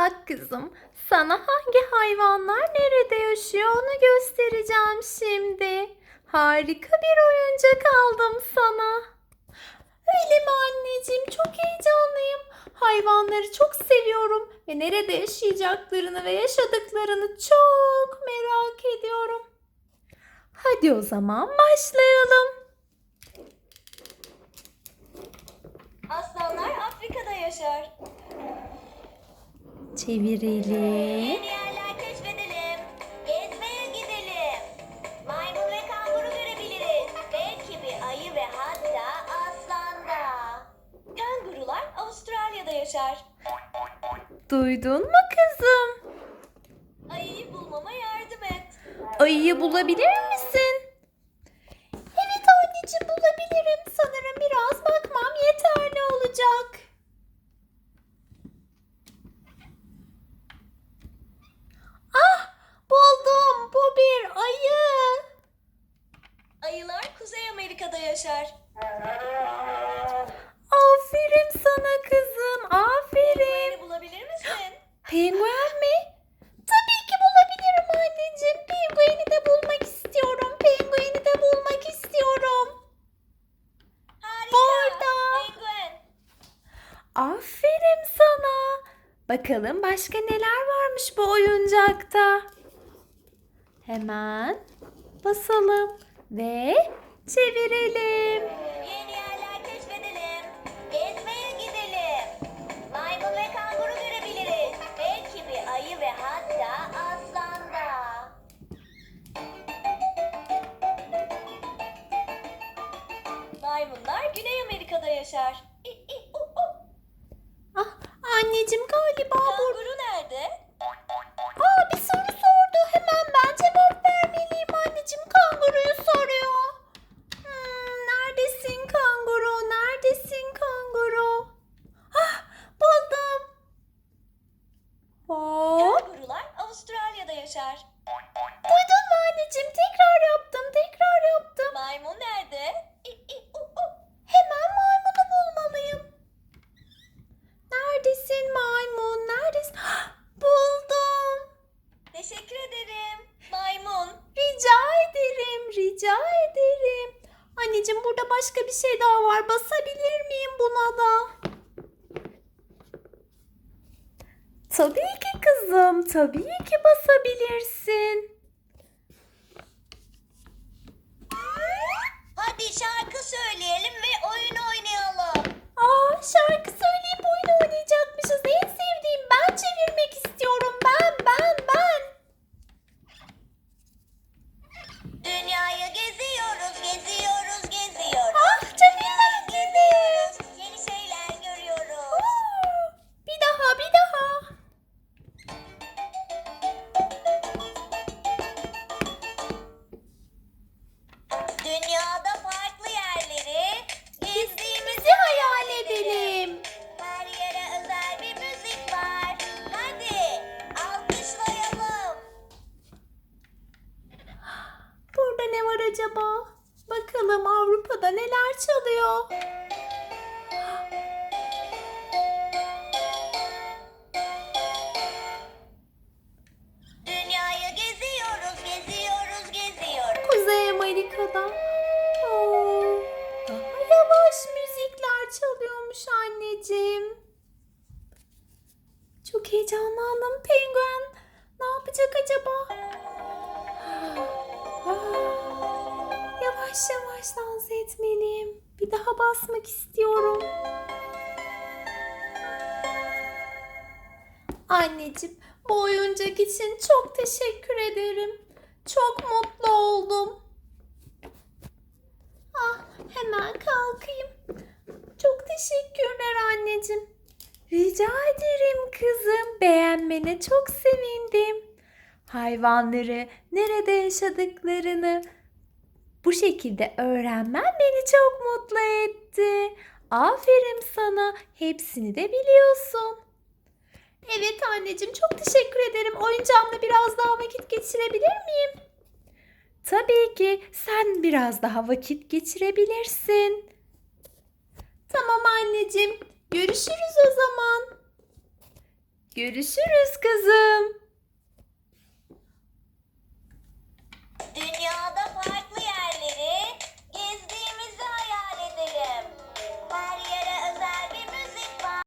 Bak kızım, sana hangi hayvanlar nerede yaşıyor onu göstereceğim şimdi. Harika bir oyuncak aldım sana. Öyle mi anneciğim? Çok heyecanlıyım. Hayvanları çok seviyorum ve nerede yaşayacaklarını ve yaşadıklarını çok merak ediyorum. Hadi o zaman başlayalım. Aslanlar Afrika'da yaşar. Çevirelim. Yeni yerler keşfedelim. Gezmeye gidelim. Maymun ve kanguru görebiliriz. Belki bir ayı ve hatta aslan da. Kangurular Avustralya'da yaşar. Duydun mu kızım? Ayıyı bulmama yardım et. Ayıyı bulabilir misin? Evet anneciğim bulabilirim. Sanırım biraz bakmam yeterli olacak. Ah buldum. Bu bir ayı. Ayılar Kuzey Amerika'da yaşar. Aferin sana kızım. Aferin. Beni bulabilir misin? Penguen mi? Tabii ki bulabilirim anneciğim. Pengueni de bulmak istiyorum. Pengueni de bulmak istiyorum. Harika. Burada. Penguen. Aferin sana. Bakalım başka neler varmış bu oyuncakta. Hemen basalım ve çevirelim. Yeni yerler keşfedelim. Gezmeye gidelim. Maymun ve kanguru görebiliriz. Belki bir ayı ve hatta aslan da. Maymunlar Güney Amerika'da yaşar. Ah anneciğim galiba burada. Kanguru nerede? Aa bir soru sordu. Hemen ben cevap vermeliyim anneciğim. Kanguruyu soruyor. Hmm, neredesin kanguru? Neredesin kanguru? Ah buldum. Hop. Kangurular Avustralya'da yaşar. Duydun mu anneciğim? Tekrar yaptım. Tekrar yaptım. Maymun nerede? İ, i, u, u. Hemen maymunu bulmalıyım. Neredesin maymun? Neredesin? Ah, Buldum. Teşekkür ederim. Maymun. Rica ederim, rica ederim. Anneciğim burada başka bir şey daha var. Basabilir miyim buna da? Tabii ki kızım, tabii ki basabilirsin. Hadi şarkı söyleyelim ve oyun gezdiğimizi hayal edelim. Her yere özel bir müzik var. Hadi alkışlayalım. Burada ne var acaba? Bakalım Avrupa'da neler çalıyor? Dünyayı geziyoruz, geziyoruz, geziyoruz. Kuzey Amerika'da. Oo, daha yavaş müzikler çalıyormuş anneciğim. Çok heyecanlandım penguen. Ne yapacak acaba? Yavaş yavaş dans etmeliyim. Bir daha basmak istiyorum. Anneciğim, bu oyuncak için çok teşekkür ederim. Çok mutlu oldum. Ah, hemen kalkayım. Çok teşekkürler anneciğim. Rica ederim kızım. Beğenmene çok sevindim. Hayvanları nerede yaşadıklarını bu şekilde öğrenmen beni çok mutlu etti. Aferin sana. Hepsini de biliyorsun. Evet anneciğim çok teşekkür ederim. Oyuncağımla biraz daha vakit geçirebilir miyim? Tabii ki sen biraz daha vakit geçirebilirsin. Tamam anneciğim. Görüşürüz o zaman. Görüşürüz kızım.